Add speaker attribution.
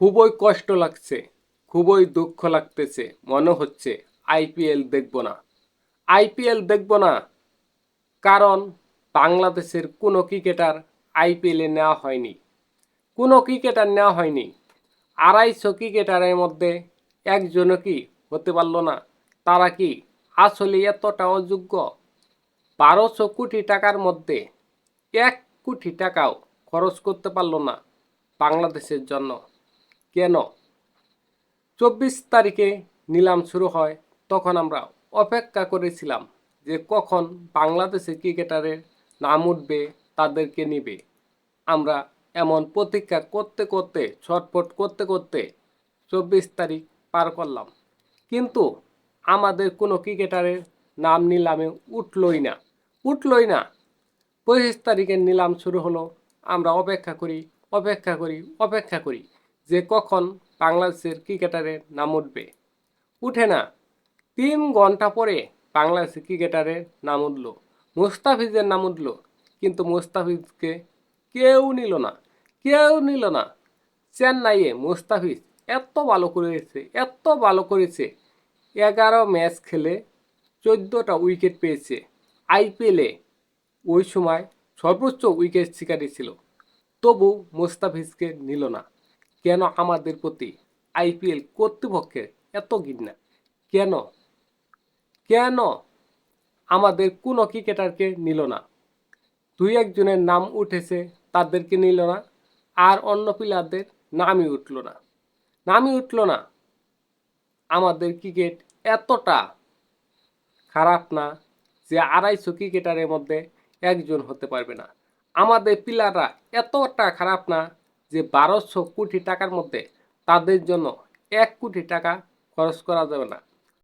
Speaker 1: খুবই কষ্ট লাগছে, খুবই দুঃখ লাগতেছে, মনে হচ্ছে আইপিএল দেখব না। আইপিএল দেখব না কারণ বাংলাদেশের কোনো ক্রিকেটার আইপিএলে নেওয়া হয়নি। কোনো ক্রিকেটার নেওয়া হয়নি। আড়াইশো ক্রিকেটারের মধ্যে একজনও কি হতে পারল না? তারা কি আসলে এতটা অযোগ্য বারোশো কোটি টাকার মধ্যে এক কোটি টাকাও খরচ করতে পারল না বাংলাদেশের জন্য। কেন? চব্বিশ তারিখে নিলাম শুরু হয়, তখন আমরা অপেক্ষা করেছিলাম যে কখন বাংলাদেশের ক্রিকেটারের নাম উঠবে, তাদেরকে নিবে। আমরা এমন প্রতীক্ষা করতে করতে, ছটফট করতে করতে চব্বিশ তারিখ পার করলাম। কিন্তু আমাদের কোনো ক্রিকেটারের নাম নিলামে উঠলই না। উঠলই না। পঁচিশ তারিখের নিলাম শুরু হলো। আমরা অপেক্ষা করি অপেক্ষা করি অপেক্ষা করি। যে কখন বাংলাদেশের ক্রিকেটারের নাম উঠবে। উঠে না, তিন ঘণ্টা পরে বাংলাদেশের ক্রিকেটারের নাম উঠল। মুস্তাফিজের নাম উঠল, কিন্তু মুস্তাফিজকে কেউ নিল না, কেউ নিল না। চেন্নাইয়ে মুস্তাফিজ এত ভালো করেছে, এত ভালো করেছে। এগারো ম্যাচ খেলে চোদ্দোটা উইকেট পেয়েছে। আইপিএলে ওই সময় সর্বোচ্চ উইকেট শিকারী ছিল। তবু মুস্তাফিজকে নিল না। কেন আমাদের প্রতি আইপিএল কর্তৃপক্ষের এত ঘৃণা? কেন? কেন আমাদের কোনো ক্রিকেটারকে নিল না? দুই একজনের নাম উঠেছে, তাদেরকে নিল না, আর অন্য প্লেয়ারদের নামই উঠল না। নামই উঠল না। আমাদের ক্রিকেট এতটা খারাপ না যে আড়াইশো ক্রিকেটারের মধ্যে একজন হতে পারবে না। আমাদের প্লেয়াররা এতটা খারাপ না যে বারোশো কোটি টাকার মধ্যে তাদের জন্য এক কোটি টাকা খরচ করা যাবে না।